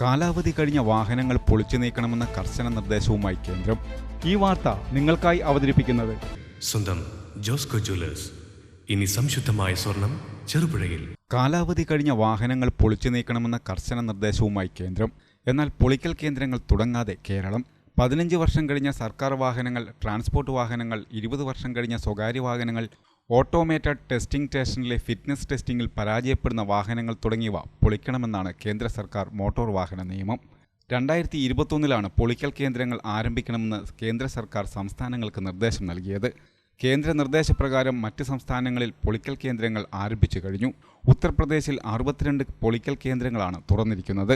കാലാവധി കഴിഞ്ഞ വാഹനങ്ങൾ പൊളിച്ചു നീക്കണമെന്ന കർശന നിർദ്ദേശവുമായി കേന്ദ്രം. ഈ വാർത്ത നിങ്ങൾക്കായി അവതരിപ്പിക്കുന്നത്. സ്വന്തം ജോസ്കോ ജ്വല്ലേഴ്സ്. ഇനി സംശുദ്ധമായ സ്വർണം ചെറുപുഴയിൽ. കാലാവധി കഴിഞ്ഞ വാഹനങ്ങൾ പൊളിച്ചു നീക്കണമെന്ന കർശന നിർദ്ദേശവുമായി കേന്ദ്രം. എന്നാൽ പൊളിക്കൽ കേന്ദ്രങ്ങൾ തുടങ്ങാതെ കേരളം. പതിനഞ്ച് വർഷം കഴിഞ്ഞ സർക്കാർ വാഹനങ്ങൾ ട്രാൻസ്പോർട്ട് വാഹനങ്ങൾ ഇരുപത് വർഷം കഴിഞ്ഞ സ്വകാര്യ വാഹനങ്ങൾ ഓട്ടോമേറ്റഡ് ടെസ്റ്റിംഗ് സ്റ്റേഷനിലെ ഫിറ്റ്നസ് ടെസ്റ്റിംഗിൽ പരാജയപ്പെടുന്ന വാഹനങ്ങൾ തുടങ്ങിയവ പൊളിക്കണമെന്നാണ് കേന്ദ്ര സർക്കാർ മോട്ടോർ വാഹന നിയമം. രണ്ടായിരത്തി ഇരുപത്തൊന്നിലാണ് പൊളിക്കൽ കേന്ദ്രങ്ങൾ ആരംഭിക്കണമെന്ന് കേന്ദ്ര സർക്കാർ സംസ്ഥാനങ്ങൾക്ക് നിർദ്ദേശം നൽകിയത്. കേന്ദ്ര നിർദ്ദേശപ്രകാരം മറ്റ് സംസ്ഥാനങ്ങളിൽ പൊളിക്കൽ കേന്ദ്രങ്ങൾ ആരംഭിച്ചു കഴിഞ്ഞു. ഉത്തർപ്രദേശിൽ അറുപത്തിരണ്ട് പൊളിക്കൽ കേന്ദ്രങ്ങളാണ് തുറന്നിരിക്കുന്നത്.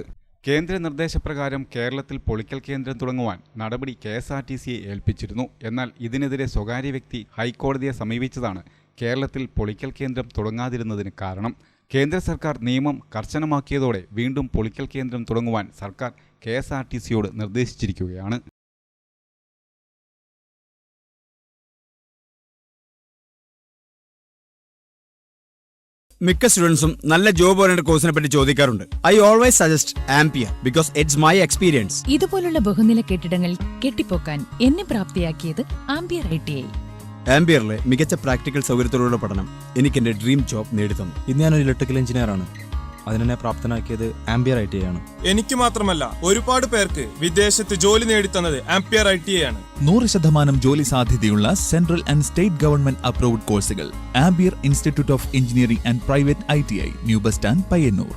കേന്ദ്ര നിർദ്ദേശപ്രകാരം കേരളത്തിൽ പൊളിക്കൽ കേന്ദ്രം തുടങ്ങുവാൻ നടപടി കെ എസ് ആർ ടി സിയെ ഏൽപ്പിച്ചിരുന്നു. എന്നാൽ ഇതിനെതിരെ സ്വകാര്യ വ്യക്തി ഹൈക്കോടതിയെ സമീപിച്ചതാണ് കേരളത്തിൽ പൊളിക്കൽ കേന്ദ്രം തുടങ്ങാതിരുന്നതിന് കാരണം കേന്ദ്ര സർക്കാർ നിയമം കർശനമാക്കിയതോടെ വീണ്ടും പൊളിക്കൽ കേന്ദ്രം തുടങ്ങുവാൻ സർക്കാർ കെ എസ് ആർ ടി സിയോട് നിർദ്ദേശിച്ചിരിക്കുകയാണ്. മിക്ക സ്റ്റുഡൻസും നല്ല ജോബ് ഓറിയന്റഡ് കോഴ്സിനെ പറ്റി ചോദിക്കാറുണ്ട്. I always suggest Ampere because it's my experience ഇതുപോലുള്ള ബഹുനില കെട്ടിടങ്ങൾ കെട്ടിപ്പോക്കാൻ എന്നെ പ്രാപ്തിയാക്കിയത് ആംപിയർ ഐ ടി ഐ. ആംപിയറിലെ മികച്ച പ്രാക്ടിക്കൽ സൗകര്യത്തോടുള്ള പഠനം എനിക്ക് എന്റെ ഡ്രീം ജോബ് നേടിത്തന്നു. ഇന്ന് ഞാൻ ഒരു ഇലക്ട്രിക്കൽ എഞ്ചിനീയർ ആണ്. അതിനെ പ്രാപ്തനാക്കിയത് ആംബിയർ ഐ ടി ആണ്. എനിക്ക് മാത്രമല്ല ഒരുപാട് പേർക്ക് വിദേശത്ത് ജോലി നേടിത്തന്നത് ആംബിയർ ഐ ടി ആണ്. നൂറ് ശതമാനം ജോലി സാധ്യതയുള്ള central and state government approved കോഴ്സുകൾ Ampere institute of engineering and private I T I new bus stand Payyanur.